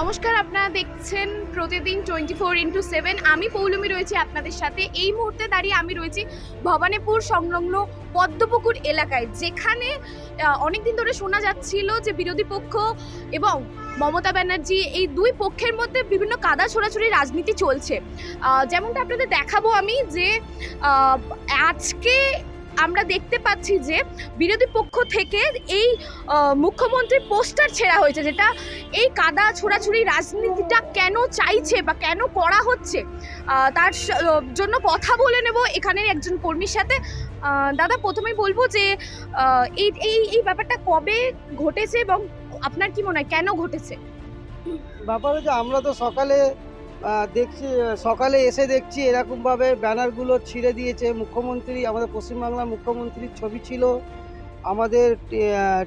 নমস্কার, আপনারা দেখছেন প্রতিদিন টোয়েন্টি ফোর ইন্টু সেভেন। আমি পৌলমি রয়েছি আপনাদের সাথে। এই মুহূর্তে দাঁড়িয়ে আমি রয়েছি ভবানীপুর সংলগ্ন পদ্মপুকুর এলাকায়, যেখানে অনেক দিন ধরে শোনা যাচ্ছিল যে বিরোধী পক্ষ এবং মমতা ব্যানার্জি এই দুই পক্ষের মধ্যে বিভিন্ন কাদা ছোড়াছুড়ি রাজনীতি চলছে। যেমনটা আপনাদের দেখাবো আমি যে আজকে আমরা দেখতে পাচ্ছি যে বিরোধী পক্ষ থেকে এই মুখ্যমন্ত্রীর পোস্টার ছেঁড়া হয়েছে, যেটা এই কাদা ছোড়াছুড়ি রাজনীতিটা কেন চাইছে বা কেন করা হচ্ছে? তার জন্য কথা বলে নেব এখানের একজন কর্মীর সাথে। দাদা, প্রথমেই বলব যে এই এই এই ব্যাপারটা কবে ঘটেছে এবং আপনার কি মনে হয়, কেন ঘটেছে? ব্যাপার হচ্ছে আমরা তো সকালে দেখছি সকালে এসে দেখছি এরকমভাবে ব্যানারগুলো ছিঁড়ে দিয়েছে। মুখ্যমন্ত্রী, আমাদের পশ্চিমবাংলার মুখ্যমন্ত্রীর ছবি ছিল। আমাদের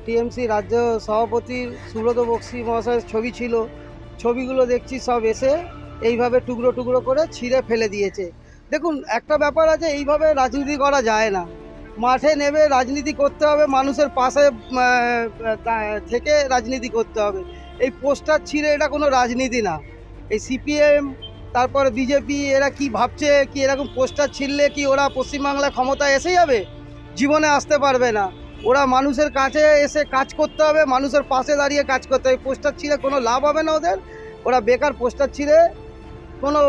টিএমসি রাজ্য সভাপতি সুব্রত বক্সি মহাশয়ের ছবি ছিল। ছবিগুলো দেখছি, সব এসে এইভাবে টুকরো টুকরো করে ছিঁড়ে ফেলে দিয়েছে। দেখুন, একটা ব্যাপার আছে, এইভাবে রাজনীতি করা যায় না। মাঠে নেমে রাজনীতি করতে হবে, মানুষের পাশে থেকে রাজনীতি করতে হবে। এই পোস্টার ছিঁড়ে এটা কোনো রাজনীতি না। এই সিপিএম তারপর বিজেপি এরা কি ভাবছে, কি এরকম পোস্টার ছিঁড়লে কি ওরা পশ্চিমবাংলায় ক্ষমতায় এসে যাবে? জীবনে আসতে পারবে না। ওরা মানুষের কাছে এসে কাজ করতে হবে, মানুষের পাশে দাঁড়িয়ে কাজ করতে হবে। পোস্টার ছিঁড়ে কোনো লাভ হবে না ওদের। ওরা বেকার পোস্টার ছিঁড়ে কোনো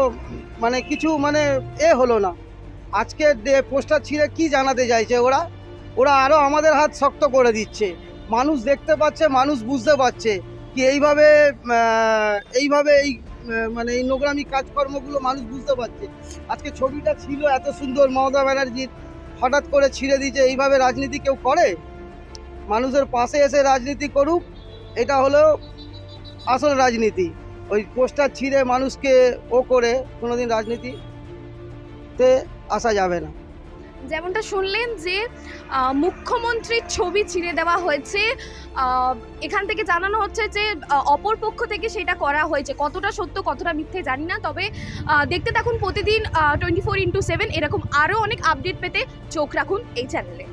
মানে কিছু মানে এ হলো না। আজকে পোস্টার ছিঁড়ে কি জানাতে চাইছে ওরা? ওরা আরও আমাদের হাত শক্ত করে দিচ্ছে। মানুষ দেখতে পাচ্ছে, মানুষ বুঝতে পারছে। কি এইভাবে এইভাবে এই মানে এই নোংরামি কাজকর্মগুলো মানুষ বুঝতে পারছে। আজকে ছবিটা ছিল এত সুন্দর মমতা ব্যানার্জির, হঠাৎ করে ছিঁড়ে দিয়েছে, এইভাবে রাজনীতি কেউ করে? মানুষের পাশে এসে রাজনীতি করুক, এটা হলো আসল রাজনীতি। ওই পোস্টার ছিঁড়ে মানুষকে ও করে, কোনোদিন রাজনীতিতে আসা যাবে না। যেমনটা শুনলেন যে মুখ্যমন্ত্রীর ছবি ছিঁড়ে দেওয়া হয়েছে। এখান থেকে জানানো হচ্ছে যে অপর পক্ষ থেকে সেটা করা হয়েছে। কতটা সত্য, কতটা মিথ্যে জানি না, তবে দেখতে থাকুন প্রতিদিন টোয়েন্টি ফোর ইন্টু সেভেন। এরকম আরও অনেক আপডেট পেতে চোখ রাখুন এই চ্যানেলে।